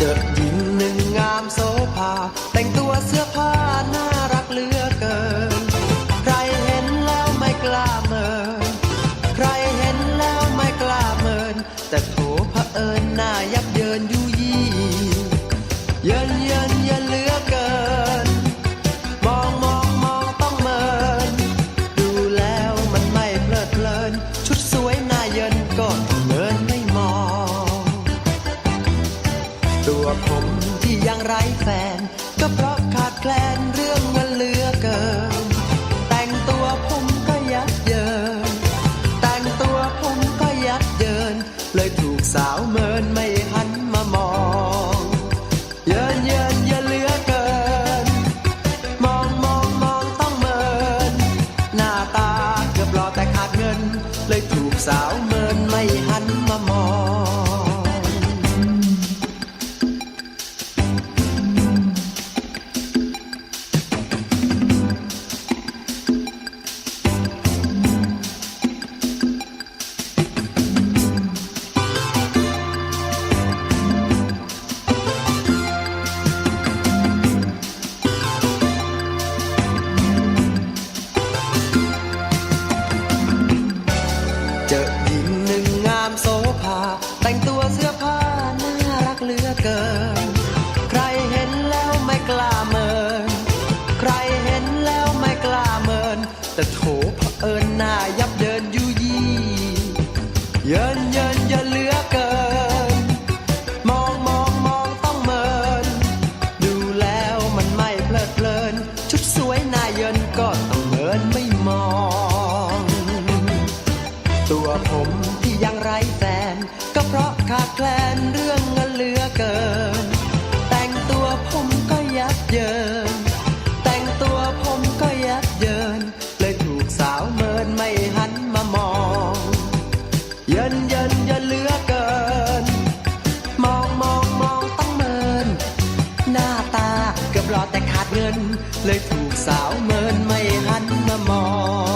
จอหญิงหนึ่งงามโสภา แต่งตัวเสื้อผ้าน่ารักเหลือเกิน ใครเห็นแล้วไม่กล้าเมิน ใครเห็นแล้วไม่กล้าเมิน แต่โถเผอิญหน้ายับเยินยุยี่เยิน ผมที่ยังไร้แฟน ก็เพราะขาดแคลนเรื่องเงินเหลือเกิน แต่งตัวผมก็ยับเยิน แต่งตัวผมก็ยับเยิน เลยถูกสาวเมินไม่หันมามอง เยินเยินเยินเหลือเกิน มองมองมองต้องเมิน หน้าตาเกือบหล่อแต่ขาดเงิน เลยถูกสาวเมินไม่หัน หญิงหนึ่งงามโสภา แต่งตัวเสื้อผ้าน่ารักเหลือเกิน ใครเห็นแล้วไม่กล้าเมิน ใครเห็นแล้วไม่กล้าเมิน แต่โถเผอิญหน้ายับเยินยุยี่เยินเยินเยินเหลือเกิน มองมองมองต้องเมิน ดูแล้วมันไม่เพลิดเพลิน ตัวผมที่ยังไร้แฟน ก็เพราะขาดแคลนเรื่องเงินเหลือเกิน แต่งตัวผมก็ยับเยิน แต่งตัวผมก็ยับเยิน เลยถูกสาวเมินไม่หันมามอง เยินเยินเยินเหลือเกิน มองมองมองต้องเมิน หน้าตาเกือบหล่อแต่ขาดเงิน เลยถูกสาวเมินไม่หันมามอง